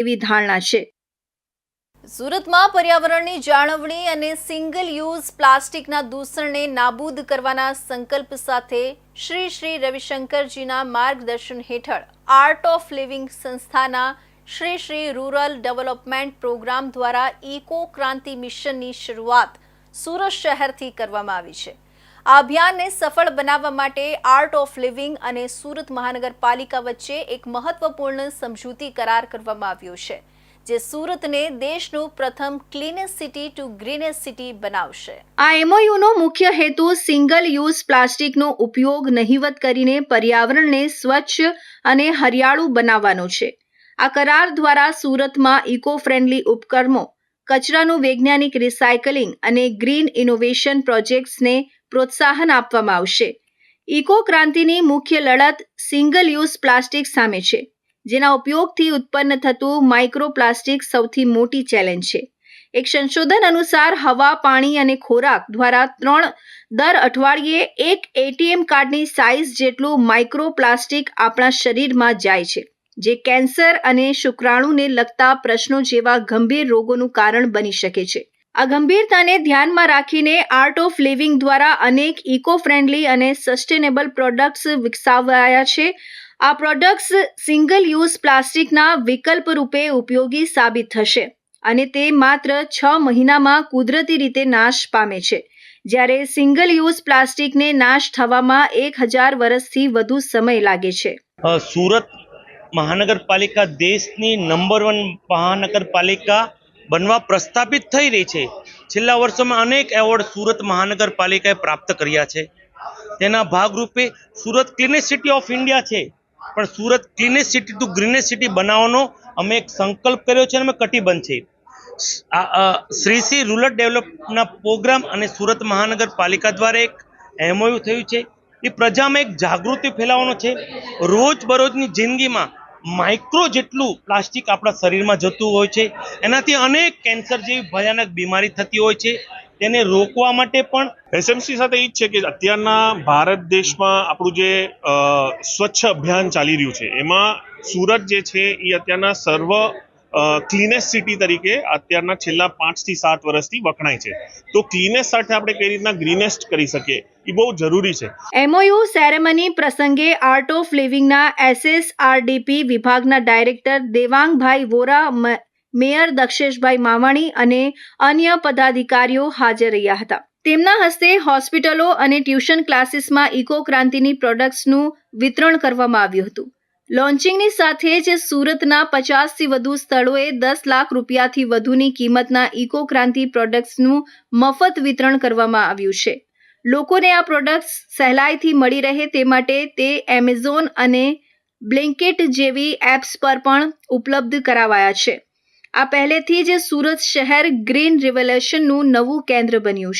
એવી ધારણા છે. સુરતમાં પર્યાવરણની જાળવણી અને સિંગલ યુઝ પ્લાસ્ટિકના દૂષણને નાબૂદ કરવાના સંકલ્પ સાથે શ્રી શ્રી રવિશંકરજીના માર્ગદર્શન હેઠળ આર્ટ ઓફ લિવિંગ સંસ્થાના Shri Shri rural development programme દ્વારા ઇકો ક્રાંતિ મિશનની શરૂઆત સુરત શહેરથી કરવામાં આવી છે. આ અભિયાનને સફળ બનાવવા માટે આર્ટ ઓફ લિવિંગ અને સુરત મહાનગરપાલિકા વચ્ચે એક મહત્વપૂર્ણ સમજૂતી કરાર કરવામાં આવ્યો છે, જે સુરતને દેશનું પ્રથમ cleanest city to greenest city બનાવશે. આ એમઓયુનો મુખ્ય હેતુ સિંગલ યુઝ પ્લાસ્ટિકનો ઉપયોગ નહિવત કરીને પર્યાવરણને સ્વચ્છ અને હરિયાળું બનાવવાનો છે. આ કરાર દ્વારા સુરતમાં ઇકો ફ્રેન્ડલી ઉપકરણો, કચરાનું વૈજ્ઞાનિક રિસાયકલિંગ અને ગ્રીન ઇનોવેશન પ્રોજેક્ટ્સને પ્રોત્સાહન આપવામાં આવશે. ઇકો ક્રાંતિની મુખ્ય લડત સિંગલ યુઝ પ્લાસ્ટિક સામે છે, જેના ઉપયોગથી ઉત્પન્ન થતું માઇક્રોપ્લાસ્ટિક સૌથી મોટી ચેલેન્જ છે. એક સંશોધન અનુસાર હવા, પાણી અને ખોરાક દ્વારા ત્રણ દર અઠવાડિયે એક એટીએમ કાર્ડની સાઇઝ જેટલું માઇક્રોપ્લાસ્ટિક આપણા શરીરમાં જાય છે, જે કેન્સર અને શુક્રાણુને લગતા પ્રશ્નો જેવા ગંભીર રોગોનું કારણ બની શકે છે. આ ગંભીરતાને ધ્યાનમાં રાખીને આર્ટ ઓફ લિવિંગ દ્વારા અનેક ઇકો ફ્રેન્ડલી અને સસ્ટેનેબલ પ્રોડક્ટ્સ વિકસાવાયા છે. આ પ્રોડક્ટ્સ સિંગલ યુઝ પ્લાસ્ટિકના વિકલ્પ રૂપે ઉપયોગી સાબિત થશે અને તે માત્ર છ મહિનામાં કુદરતી રીતે નાશ પામે છે. જ્યારે સિંગલ યુઝ પ્લાસ્ટિકને નાશ થવામાં એક હજાર વર્ષથી વધુ સમય લાગે છે. સુરત મહાનગરપાલિકા દેશની નંબર વન મહાનગરપાલિકા બનવા પ્રસ્થાપિત થઈ રહી છે. છેલ્લા વર્ષોમાં અનેક એવોર્ડ સુરત મહાનગરપાલિકાએ પ્રાપ્ત કર્યા છે. તેના ભાગરૂપે Surat cleanest city of India છે. પણ Surat cleanest city to greenest city બનાવવાનો અમે એક સંકલ્પ કર્યો છે અને અમે કટિબંધ છે. શ્રી શ્રી રૂરલ ડેવલપના પ્રોગ્રામ અને સુરત મહાનગરપાલિકા દ્વારા એક એમઓયુ થયું છે. એ પ્રજામાં એક જાગૃતિ ફેલાવવાનો છે. રોજબરોજની જિંદગીમાં માઇક્રો જેટલું પ્લાસ્ટિક આપણા શરીરમાં જતું હોય છે. એનાથી અનેક કેન્સર જેવી ભયાનક બીમારી થતી હોય છે. તેને રોકવા માટે પણ એસએમસી સાથે એ જ છે કે અત્યારના ભારત દેશમાં આપણું જે સ્વચ્છ અભિયાન ચાલી રહ્યું છે, એમાં સુરત જે છે એ અત્યારના સર્વ ક્લીનેસ્ટ સિટી તરીકે અત્યારના છેલ્લા પાંચથી સાત વર્ષથી વખણાય છે. તો ક્લીનેસ્ટ સાથે આપણે કઈ રીતના ગ્રીનેસ્ટ કરી શકીએ? એ બહુ જરૂરી છે. એમઓયુ સેરેમની પ્રસંગે આર્ટ ઓફ લિવિંગના એસએસઆરડીપી વિભાગના ડાયરેક્ટર દેવાંગભાઈ વોરા મેયર દક્ષેશભાઈ માવાણી અને અન્ય પદાધિકારીઓ હાજર રહ્યા હતા. તેમના હસ્તે હોસ્પિટલો અને ટ્યુશન ક્લાસીસમાં ઇકો ક્રાંતિની પ્રોડક્ટ્સનું વિતરણ કરવામાં આવ્યું હતું. લોન્ચિંગની સાથે જ સુરતના પચાસથી વધુ સ્થળોએ દસ લાખ રૂપિયાથી વધુની કિંમતના ઇકો ક્રાંતિ પ્રોડક્ટ્સનું મફત વિતરણ કરવામાં આવ્યું છે. લોકોને આ પ્રોડક્ટ્સ સહેલાઈથી મળી રહે તે માટે તે એમેઝોન અને બ્લિન્કેટ જેવી એપ્સ પર પણ ઉપલબ્ધ કરાવાયા છે. આ પહેલેથી જ સુરત શહેર ગ્રીન રિવોલ્યુશનનું નવું કેન્દ્ર બન્યું છે